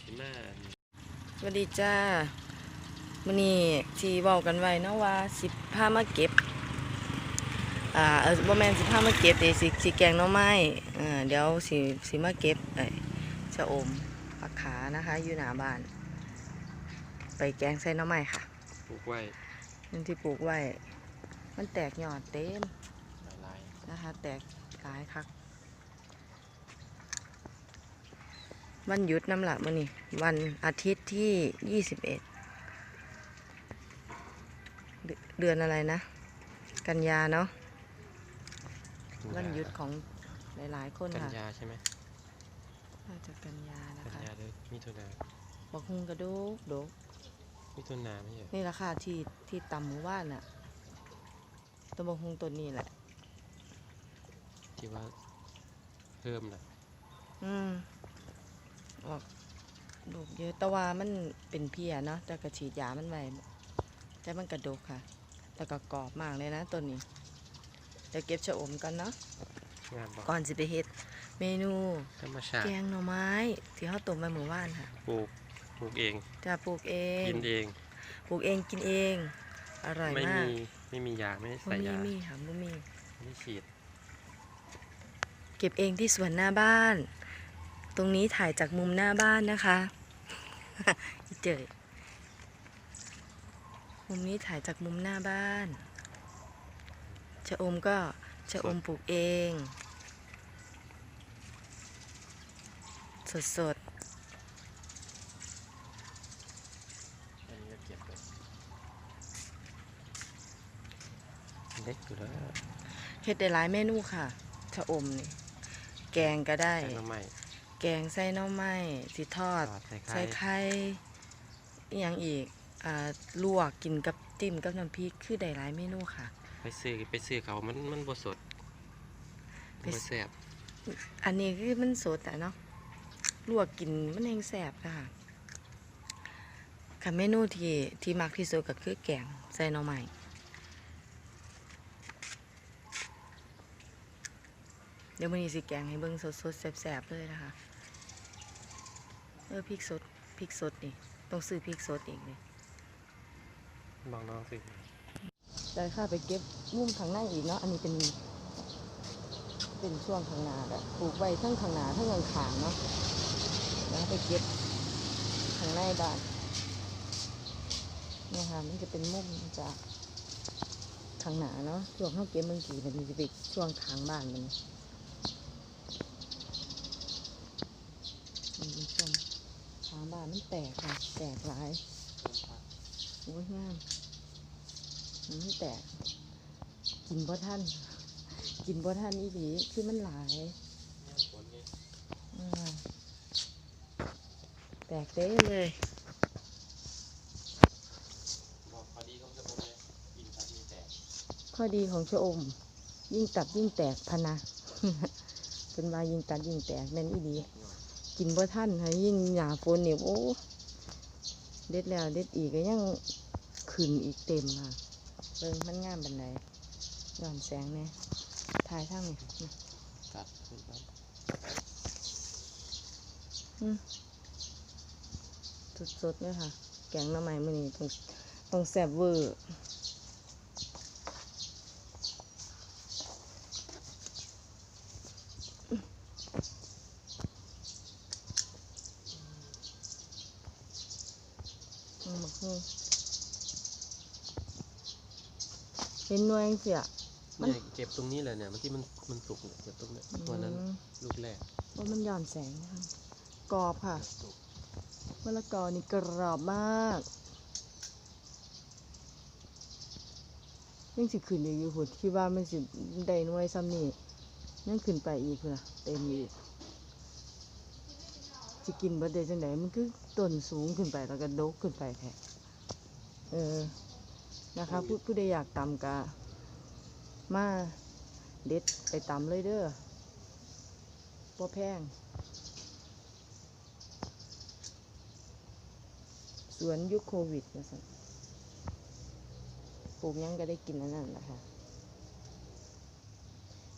สิมาสวัสดีจ้ามื้อนี้ที่เว้ากันไว้เนาะว่าสิพามาเก็บ อ่าเออบ่แม่นสิพามาเก็บเดสิสิแกงหน่อไม้เอ่าเดี๋ยวสิสิมาเก็บไอ้ชะอมผักขานะคะ อยู่หน้าบ้าน ไปแกงใส่หน่อไม้ค่ะปลูกไว้นั่นที่ปลูกไว้ มันแตกยอดเต็มหลายนะคะ แตกหลายคัก วันหยุดน้ำหลับมื้อนี้วันอาทิตย์ที่21เดืเดือนอะไรนะ กันยาเนาะๆวันหยุดของหลายๆคนกันค่ะยาใช่ไหมน่าจะกันยานะกันคะยาเลยมิถุนาบอกฮุงกระดูกโดกมิถุนาไม่ใช่นี่ราคาที่ที่ต่ำหมู่บ้านน่ะตัวบอกฮุงตัวนี้แหละ ที่ว่าเพิ่มนะอืม ออกดกเยอะแต่ว่ามันเป็นเพียเนาะแต่กระฉีดยามันไว้แต่มันกระดกค่ะ แล้วก็กรอบมากเลยนะตัวนี้เดี๋ยวเก็บชะอมกันเนาะงานบอกก่อนสิไปเฮ็ดเมนูธรรมชาติแกงหน่อไม้ที่เขาต้มมาหมู่บ้านค่ะปลูกปลูกเองจะปลูกเองกินเองปลูกเองกินเอง อร่อยไม่มากมีไม่มียาไม่ได้บ่ใส่มียามีค่ะบ่มีไม่ได้ฉีด เก็บเองที่สวนหน้าบ้านต รงนี้ถ่ายจากมุมหน้าบ้านนะคะอีเจยมุมนี้ถ่ายจากมุมหน้าบ้านชะอมก็ชะอมปลูกเอง สดสดอันนี้ก็เก็บเลยเล็กอยู่แล้วๆเฮ็ดได้หลายเมนูค่ะ ชะอมนี่ แกงก็ได้ใส่น้ำใหม่ แกงใส่หน่อไม้สิทอดทอดใส่ไข่ ใส่ไข่อหยังอีกอ่าลวกกินกับจิ้มกับน้ำพริกคือได้หลายเมนูค่ะ ไปซื้อไปซื้อเขามันมันบสดไปไม่ซื้อแซ่บอันนี้คือมันสดแต่เนาะลวกกินมันเองแสบค่ะค่ะเมนูที่ที่มักที่สุดก็คือแกงใส่หน่อไม้เดี๋ยวมื้อนี้สิแกงให้เบิ่งสดๆแสบๆเลยนะคะ เออพริกสดพริกสดนี่ต้องซื้อพริกสดอีกเลยบอกน้องสิได้ค่ะไปเก็บมุมข้างหน้าอีกเนาะอันนี้เป็นเป็นช่วงข้างหน้าแบบปลูกไว้ทั้งข้างหน้าทั้งข้างขางๆเนาะแล้วไปเก็บข้างในบ้านเนี่ยค่ะมันจะเป็นมุมจากข้างหน้าเนาะช่วงเข้าเก็บมันกี่มันจะไปช่วงทางบ้านมันมันเป็นช่วงทามันแตกค่ะ แตกหลายโอ้ยงามมันไม่แตก กินบ่ท่าน กินบ่ท่านอีหลีคือมันหลายแตกเต้เลยข้อดีของชะอม ยิ่งตัดยิ่งแตกพนะเป็นว่ายิ่งตัดยิ่งแตกแม่นอีหลี กินบ่ท่านค่ะยิ่งหนาฝนเนี่ยโอ้เด็ดแล้วเด็ดอีกก็ยังขึ้นอีกเต็มค่ะเบิ่งมันงามบันไดย้อนแสงเนี่ยถ่ายทางนี่ค่ะตัดขึ้นไปสดๆเลยค่ะ แกงหน้ำไม้มือนี้ต้องต้องแซ่บเวอร์อืมบักฮู้ เห็นหน่วยเสียมัน เนี่ยเก็บตรงนี้เลยเนี่ยมันที่มันมันสุกเนี่ยเก็บตรงเนี้ยตัวนั้นอืมลูกแรกว่ามันย้อนแสงนะคะกรอบค่ะสุกมะละกอนี่กรอบมากยังสิขึ้นอีกอยู่หุ่นคิดว่ามันสิได้หน่วยซ้ำนี่ยังขึ้นไปอีกพุ่นนะเต็มอีกสิกินบ่ได้จังไดมันคือต้นสูงขึ้นไปแล้วก็ดกขึ้นไปแท้เออ นะคะผู้ผู้ใดอยากตำกะมาเด็ดไปตำเลยเด้อบ่แพง สวนยุคโควิดนะสันปลูกยังก็ได้กินนนั้นแหละค่ะ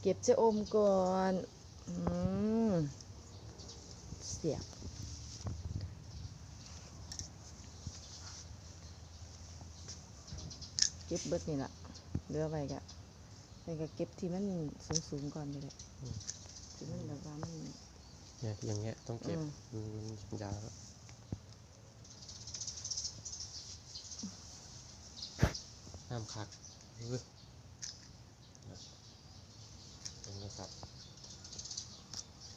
เก็บจะอมก่อน อืม เสียบ เก็บเบิดนี่ล่ะเหลือไว้ก็ไปก็เก็บที่มันสูงๆก่อนนี่แหละที่มันแบบว่ามัน เนี่ยอย่างเงี้ยต้องเก็บอืม มันมันยาวแล้วห้ามคักเออนะอย่างนี้ครับ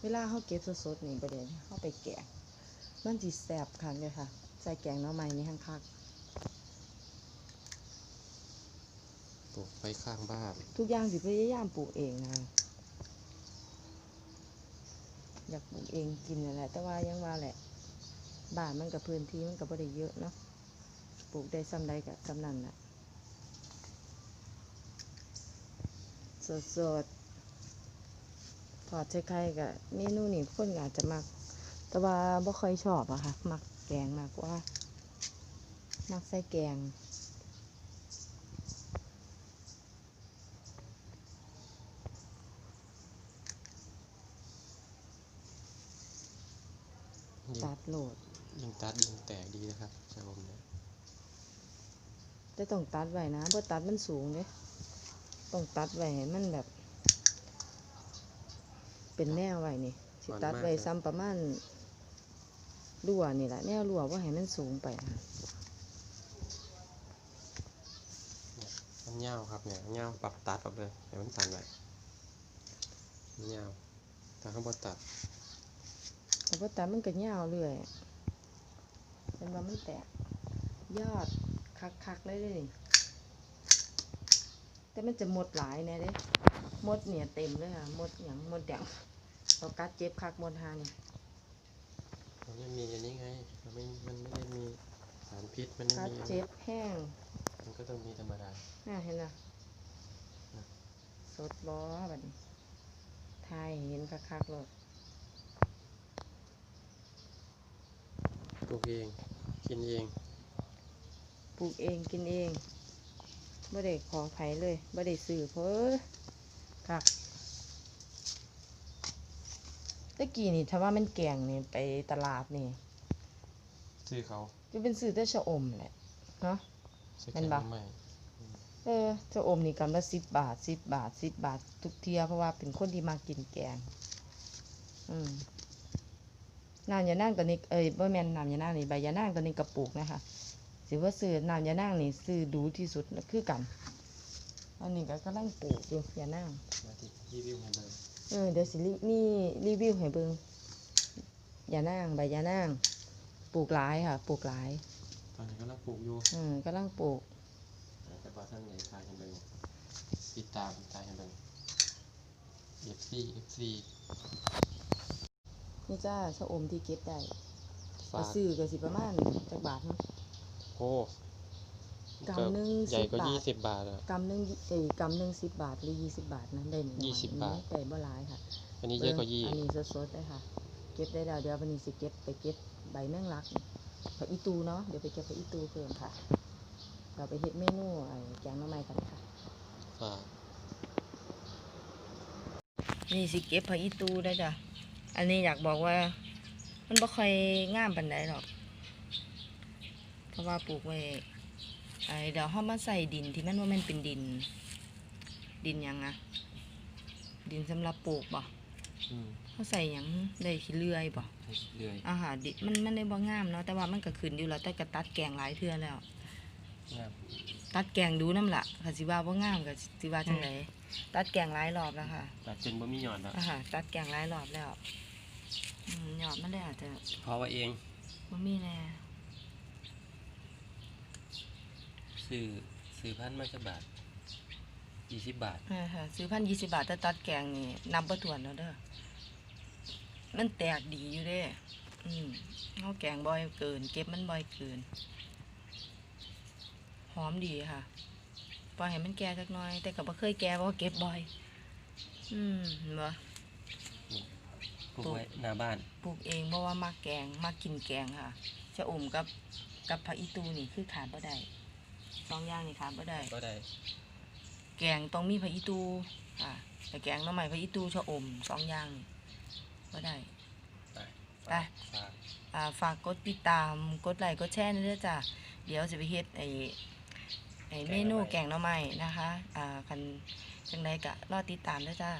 เวลาเฮาเก็บสดๆนี่ประเด็นเฮาไปแกงมันสิแซ่บคันเลยค่ะ ใส่แกงหน่อไม้นี่หั่งคัก ลูกไว้ข้างบ้าน ทุกอย่างสิพยายามปลูกเองนะอยากปลูกเองกินนั่นแหละ แต่ว่ายังว่าแหละ บ้านมันกับพื้นที่มันก็บ่ได้เยอะเนาะปลูกได้ซ้ำใดก็ซ้ำนั่นแหละสดสดๆทอดใช้ไข่กับเมนูนี่คนก็อาจจะมัก แต่ว่าบ่ค่อยชอบอะค่ะ มักแกงมากกว่า มักใส่แกง ยิ่ง ตัด โหลดยิ่งตัดยิ่งแตกดีนะครับชะอมเนี่ยแต่ต้องตัดไว้นะเพราะตัดมันสูงเลยต้องตัดไว้ให้มันแบบ เป็นแนวไว้นี่สิตัดไว้ซ้ำประมาณรั่วนี่แหละแนวรั่วว่าให้มันสูงไปนะมันเงาวครับเนี่ยเงาวปรับตัดออกเลยให้มันตันไว้มันเงาวถ้าเขาบอตัด แต่พอตัดมันก็ยาวเรื่อยเป็นว่ามันแตกยอดคักๆเลยเด้นี่แต่มันจะหมดหลายแน่เด้หมดเนี่ยเต็มเลยค่ะหมดอย่างหมดแดงเรากัดเจ็บคักหมดหานี่มันไม่มีอันนี้ไงมันไม่มันไม่ได้มีสารพิษมันไม่กัดมีเจ็บแห้ง มันก็ต้องมีธรรมดาน่าเห็นนะนะสดบอบัดนี้ทายให้เห็นคักๆเลย ปลูกเอง กินเองปลูกเองกินเองบ่ได้ขอไผเลยบ่ได้ซื้อเพราะคักตะกี้นี่ถ้าว่ามันแกงนี่ไปตลาดนี่ซื้อเขาจะเป็นซื้อแต่ชะอมแหละเนาะ ซื้อเห็แกนงปะ ใหม่เออชะอมนี่กำละสิบบาทสิบบาทสิบบาททุกเทียเพราะว่าเป็นคนที่มากินแกง อืม น้ำยานั่งตัวนี้เอ้ยบ่แม่นน้ำยานั่งนี่ใบยานั่งตัวนี้กระปุกนะคะสิว่าซื้อน้ำยานั่งนี่ซื้อดูที่สุดน่ะคือกัน อันนี้ก็กำลังปลูกอยู่ยานั่งมาที่รีวิวให้เบิ่งเออเดี๋ยวสิรีนี่รีวิวให้เบิ่งยานั่งใบยานั่งปลูกหลายค่ะปลูกหลายตอนนี้กำลังปลูกอยู่อืมกำลังปลูกแต่พอท่านไหนทายให้เบิ่งติดตามทายให้เบิ่ง FC FC นี่จ้าชะอมที่เก็บได้ฝากก็ซื้อก็สิประมาณจักบาทเนาะโอ้กำหนึ่งใหญ่สิบก็บาทยี่สิบบาทอะ กำหนึ่งเอ้ยกำหนึ่งสิบบาทหรือยี่สิบบาทนะได้หนึ่งยี่สิบบาท ได้บ่หลายค่ะ อันนี้เยอะกว่ายี่อันนี้สดๆได้ค่ะ เก็บได้แล้วเดี๋ยววันนี้สิเก็บไปเก็บใบแมงลักผักอีตูเนาะ เดี๋ยวไปเก็บผักอีตูเพิ่มค่ะเราไปเฮ็ดเมนูไอ้แกงหน้ำไม้กันค่ะ ฝากนี่สิเก็บผักอีตูได้จ้ะ อันนี้อยากบอกว่า มันบ่ค่อยงามปานใดหรอก เพราะว่าปลูกไว้ไอ้เดี๋ยวเฮามาใส่ดินที่มันว่ามันเป็นดิน ดินหยังอะดินสำหรับปลูกบ่อืมเขาใส่หยังได้ขี้เลื่อยบ่เรื่อยอาหารดิมันมันได้บ่งามเนาะแต่ว่ามันก็ขึ้นอยู่แล้วแต่ก็ตัดแกงหลายเทื่อแล้ว งามตัดแกงดูน้ำละค่ะสิว่าบ่งามก็สิว่าจังไดตัดแกงหลายรอบแล้วค่ะตัดจนบ่มีหย่อนแล้วอาหารตัดแกงหลายรอบแล้ว อืมยอดมันได้อาจจะเพราะว่าเองบ่มีแน่ซื้อซื้อพันมาจะบาทยี่สิบบาทเออค่ะซื้อพันยี่สิบบาทแต่ตัดแกงนี่นับบ่ถ้วนแล้วเด้อมันแตกดีอยู่เด้อืมเฮาแกงบ่อยเกิน เก็บมันบ่อยเกิน หอมดีค่ะปล่อยให้มันแก่สักหน่อย แต่ก็บ่เคยแก่เพราะว่าเก็บบ่อย อืมเห็นบ่ป ลูกไว้หน้าบ้าน ปลูกเองเพราะว่ามักแกงมักกินแกงค่ะชะอมกับกับผักอีตูนี่คือขาดบ่ได้สองอย่างนี่ขาดบ่ได้ก็ได้ แกงต้องมีผักอีตูค่ะแต่แกงหน้ำใหม่ผักอีตูชะอมสองอย่างนี่บ่ได้ ไปไปฝากอ่าฝากกดติดตามกดไลค์กดแชร์นี่เด้อจ้ะเดี๋ยวจะไปเฮ็ดไอ้ไอ้เมนูแกงหน่อไม้นะคะอ่าคันจังใดก็รอติดตามเด้อจ้า